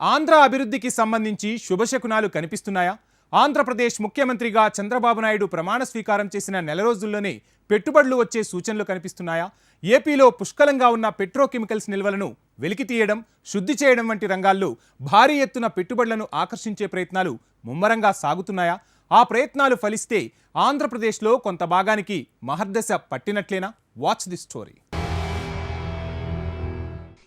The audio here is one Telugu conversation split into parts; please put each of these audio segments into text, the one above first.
ఆంధ్ర అభివృద్ధికి సంబంధించి శుభశకునాలు కనిపిస్తున్నాయా? ఆంధ్రప్రదేశ్ ముఖ్యమంత్రిగా చంద్రబాబు నాయుడు ప్రమాణ స్వీకారం చేసిన నెల రోజుల్లోనే పెట్టుబడులు వచ్చే సూచనలు కనిపిస్తున్నాయా? ఏపీలో పుష్కలంగా ఉన్న పెట్రోకెమికల్స్ నిల్వలను వెలికి తీయడం శుద్ధి చేయడం వంటి రంగాల్లో భారీ ఎత్తున పెట్టుబడులను ఆకర్షించే ప్రయత్నాలు ముమ్మరంగా సాగుతున్నాయా? ఆ ప్రయత్నాలు ఫలిస్తే ఆంధ్రప్రదేశ్లో కొంత భాగానికి మహర్దశ పట్టినట్లేనా? వాచ్ ది స్టోరీ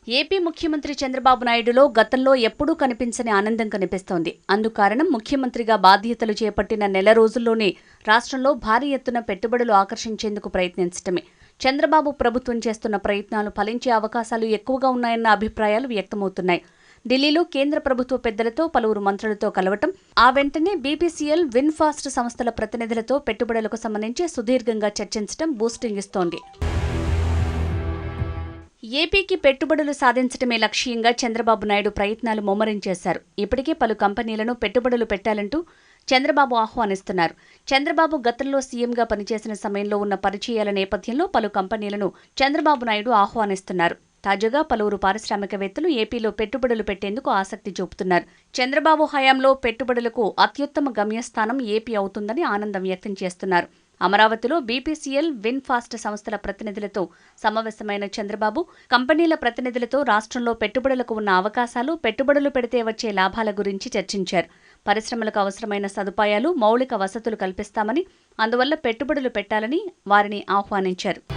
ఏపీ ముఖ్యమంత్రి చంద్రబాబు నాయుడులో గతంలో ఎప్పుడూ కనిపించని ఆనందం కనిపిస్తోంది. అందుకారణం ముఖ్యమంత్రిగా బాధ్యతలు చేపట్టిన నెల రోజుల్లోనే రాష్ట్రంలో భారీ ఎత్తున పెట్టుబడులు ఆకర్షించేందుకు ప్రయత్నించటమే. చంద్రబాబు ప్రభుత్వం చేస్తున్న ప్రయత్నాలు ఫలించే అవకాశాలు ఎక్కువగా ఉన్నాయన్న అభిప్రాయాలు వ్యక్తమవుతున్నాయి. ఢిల్లీలో కేంద్ర ప్రభుత్వ పెద్దలతో పలువురు మంత్రులతో కలవటం ఆ వెంటనే బీపీసీఎల్ విన్ఫాస్ట్ సంస్థల ప్రతినిధులతో పెట్టుబడులకు సంబంధించి సుదీర్ఘంగా చర్చించడం బూస్టింగ్ ఇస్తోంది. ఏపీకి పెట్టుబడులు సాధించడమే లక్ష్యంగా చంద్రబాబు నాయుడు ప్రయత్నాలు ముమ్మరం చేశారు ఇప్పటికే పలు కంపెనీలను పెట్టుబడులు పెట్టాలంటూ చంద్రబాబు ఆహ్వానిస్తున్నారు. చంద్రబాబు గతంలో సీఎంగా పనిచేసిన సమయంలో ఉన్న పరిచయాల నేపథ్యంలో పలు కంపెనీలను చంద్రబాబు నాయుడు ఆహ్వానిస్తున్నారు. తాజాగా పలువురు పారిశ్రామికవేత్తలు ఏపీలో పెట్టుబడులు పెట్టేందుకు ఆసక్తి చూపుతున్నారు. చంద్రబాబు హయాంలో పెట్టుబడులకు అత్యుత్తమ గమ్యస్థానం ఏపీ అవుతుందని ఆనందం వ్యక్తం చేస్తున్నారు. అమరావతిలో బీపీసీఎల్ విన్ఫాస్ట్ సంస్థల ప్రతినిధులతో సమావేశమైన చంద్రబాబు కంపెనీల ప్రతినిధులతో రాష్ట్రంలో పెట్టుబడులకు ఉన్న అవకాశాలు పెట్టుబడులు పెడితే వచ్చే లాభాల గురించి చర్చించారు. పరిశ్రమలకు అవసరమైన సదుపాయాలు మౌలిక వసతులు కల్పిస్తామని అందువల్ల పెట్టుబడులు పెట్టాలని వారిని ఆహ్వానించారు.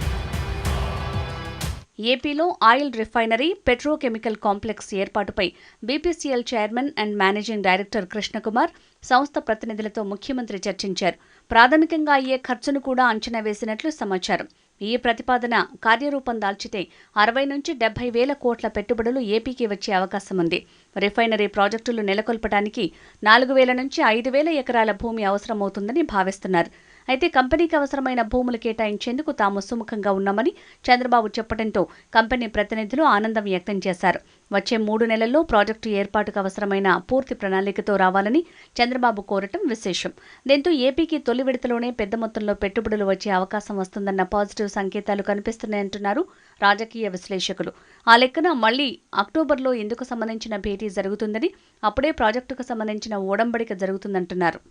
ఏపీలో ఆయిల్ రిఫైనరీ పెట్రోకెమికల్ కాంప్లెక్స్ ఏర్పాటుపై BPCL chairman and managing director Krishnakumar సంస్థ ప్రతినిధులతో ముఖ్యమంత్రి చర్చించారు. ప్రాథమికంగా అయ్యే ఖర్చును కూడా అంచనా వేసినట్లు సమాచారం. ఈ ప్రతిపాదన కార్యరూపం దాల్చితే అరవై నుంచి డెబ్బై వేల కోట్ల పెట్టుబడులు ఏపీకి వచ్చే అవకాశం ఉంది. రిఫైనరీ ప్రాజెక్టులు నెలకొల్పడానికి నాలుగు వేల నుంచి ఐదు వేల ఎకరాల భూమి అవసరమవుతుందని భావిస్తున్నారు. అయితే కంపెనీకి అవసరమైన భూములు కేటాయించేందుకు తాము సుముఖంగా ఉన్నామని చంద్రబాబు చెప్పడంతో కంపెనీ ప్రతినిధులు ఆనందం వ్యక్తం చేశారు. వచ్చే మూడు నెలల్లో ప్రాజెక్టు ఏర్పాటుకు అవసరమైన పూర్తి ప్రణాళికతో రావాలని చంద్రబాబు కోరటం విశేషం. దీంతో ఏపీకి తొలి విడతలోనే పెద్ద మొత్తంలో పెట్టుబడులు వచ్చే అవకాశం వస్తుందన్న పాజిటివ్ సంకేతాలు కనిపిస్తున్నాయంటున్నారు రాజకీయ విశ్లేషకులు. ఆ లెక్కన మళ్ళీ అక్టోబర్లో ఎందుకు సంబంధించిన భేటీ జరుగుతుందని అప్పుడే ప్రాజెక్టుకు సంబంధించిన ఓడంబడిక జరుగుతుందంటున్నారు.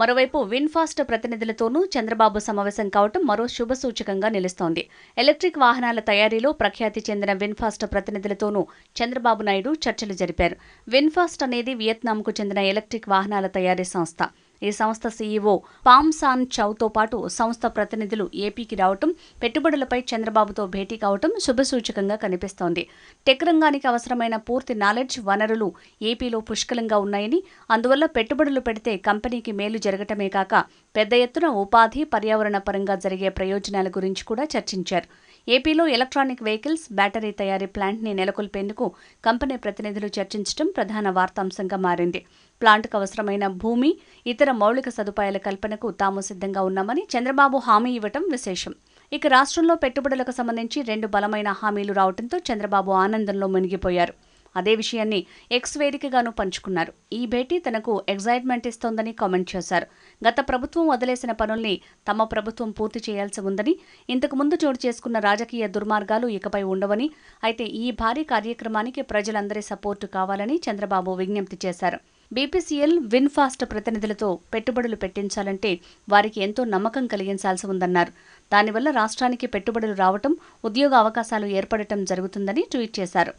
మరోవైపు విన్ఫాస్ట్ ప్రతినిధులతోనూ చంద్రబాబు సమావేశం కావటం మరో శుభసూచకంగా నిలుస్తోంది. ఎలక్ట్రిక్ వాహనాల తయారీలో ప్రఖ్యాతి చెందిన విన్ఫాస్ట్ ప్రతినిధులతోనూ చంద్రబాబు నాయుడు చర్చలు జరిపారు. విన్ఫాస్ట్ అనేది వియత్నాంకు చెందిన ఎలక్ట్రిక్ వాహనాల తయారీ సంస్థ. ఈ సంస్థ సీఈఓ పామ్ సాన్ చౌతో పాటు సంస్థ ప్రతినిధులు ఏపీకి రావటం పెట్టుబడులపై చంద్రబాబుతో భేటీ కావటం శుభసూచకంగా కనిపిస్తోంది. టెక్ రంగానికి అవసరమైన పూర్తి నాలెడ్జ్ వనరులు ఏపీలో పుష్కలంగా ఉన్నాయని అందువల్ల పెట్టుబడులు పెడితే కంపెనీకి మేలు జరగటమే కాక పెద్ద ఎత్తున ఉపాధి పర్యావరణ పరంగా జరిగే ప్రయోజనాల గురించి కూడా చర్చించారు. ఏపీలో ఎలక్ట్రానిక్ వెహికల్స్ బ్యాటరీ తయారీ ప్లాంట్ని నెలకొల్పేందుకు కంపెనీ ప్రతినిధులు చర్చించడం ప్రధాన వార్తాంశంగా మారింది. ప్లాంట్కు అవసరమైన భూమి ఇతర మౌలిక సదుపాయాల కల్పనకు తాము సిద్ధంగా ఉన్నామని చంద్రబాబు హామీ ఇవ్వటం విశేషం. ఇక రాష్ట్రంలో పెట్టుబడులకు సంబంధించి రెండు బలమైన హామీలు రావడంతో చంద్రబాబు ఆనందంలో మునిగిపోయారు. అదే విషయాన్ని ఎక్స్ వేదికగాను పంచుకున్నారు. ఈ భేటీ తనకు ఎగ్జైట్మెంట్ ఇస్తోందని కామెంట్ చేశారు. గత ప్రభుత్వం వదిలేసిన పనుల్ని తమ ప్రభుత్వం పూర్తి చేయాల్సి ఉందని ఇంతకు ముందు చోటు చేసుకున్న రాజకీయ దుర్మార్గాలు ఇకపై ఉండవని అయితే ఈ భారీ కార్యక్రమానికి ప్రజలందరి సపోర్టు కావాలని చంద్రబాబు విజ్ఞప్తి చేశారు. బీపీసీఎల్ విన్ఫాస్ట్ ప్రతినిధులతో పెట్టుబడులు పెట్టించాలంటే వారికి ఎంతో నమ్మకం కలిగించాల్సి ఉందన్నారు. దానివల్ల రాష్ట్రానికి పెట్టుబడులు రావటం ఉద్యోగ అవకాశాలు ఏర్పడటం జరుగుతుందని ట్వీట్ చేశారు.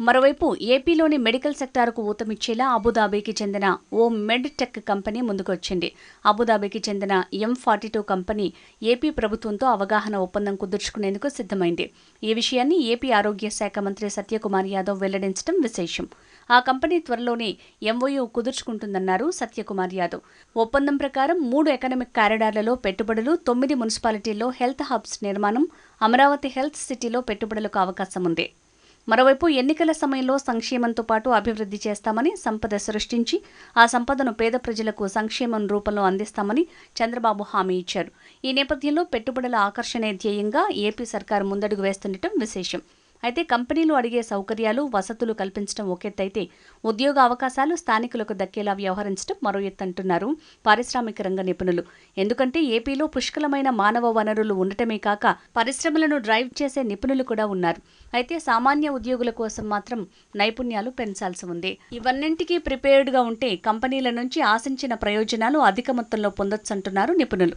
మరోవైపు ఏపీలోని మెడికల్ సెక్టార్కు ఊతమిచ్చేలా అబుదాబీకి చెందిన ఓ మెడ్ టెక్ కంపెనీ ముందుకొచ్చింది. అబుదాబీకి చెందిన M forty two company AP ప్రభుత్వంతో అవగాహన ఒప్పందం కుదుర్చుకునేందుకు సిద్ధమైంది. ఈ విషయాన్ని ఏపీ ఆరోగ్య శాఖ మంత్రి సత్యకుమార్ యాదవ్ వెల్లడించడం విశేషం. ఆ కంపెనీ త్వరలోనే ఎంఓయూ కుదుర్చుకుంటుందన్నారు సత్యకుమార్ యాదవ్. ఒప్పందం ప్రకారం మూడు ఎకనామిక్ కారిడార్లలో పెట్టుబడులు తొమ్మిది మున్సిపాలిటీల్లో హెల్త్ హబ్స్ నిర్మాణం అమరావతి హెల్త్ సిటీలో పెట్టుబడులకు అవకాశం ఉంది మరోవైపు ఎన్నికల సమయంలో సంక్షేమంతో పాటు అభివృద్ధి చేస్తామని సంపద సృష్టించి ఆ సంపదను పేద ప్రజలకు సంక్షేమం రూపంలో అందిస్తామని చంద్రబాబు హామీ ఇచ్చారు. ఈ నేపథ్యంలో పెట్టుబడుల ఆకర్షణే ధ్యేయంగా ఏపీ సర్కారు ముందడుగు వేస్తుండటం విశేషం. అయితే కంపెనీలు అడిగే సౌకర్యాలు వసతులు కల్పించడం ఒకెత్తైతే ఉద్యోగ అవకాశాలు స్థానికులకు దక్కేలా వ్యవహరించడం మరో ఎత్తంటున్నారు పారిశ్రామిక రంగ నిపుణులు. ఎందుకంటే ఏపీలో పుష్కలమైన మానవ వనరులు ఉండటమే కాక పరిశ్రమలను డ్రైవ్ చేసే నిపుణులు కూడా ఉన్నారు. అయితే సామాన్య ఉద్యోగుల కోసం మాత్రం నైపుణ్యాలు పెంచాల్సి ఉంది. ఇవన్నింటికీ ప్రిపేర్డ్గా ఉంటే కంపెనీల నుంచి ఆశించిన ప్రయోజనాలు అధిక మొత్తంలో పొందొచ్చంటున్నారు నిపుణులు.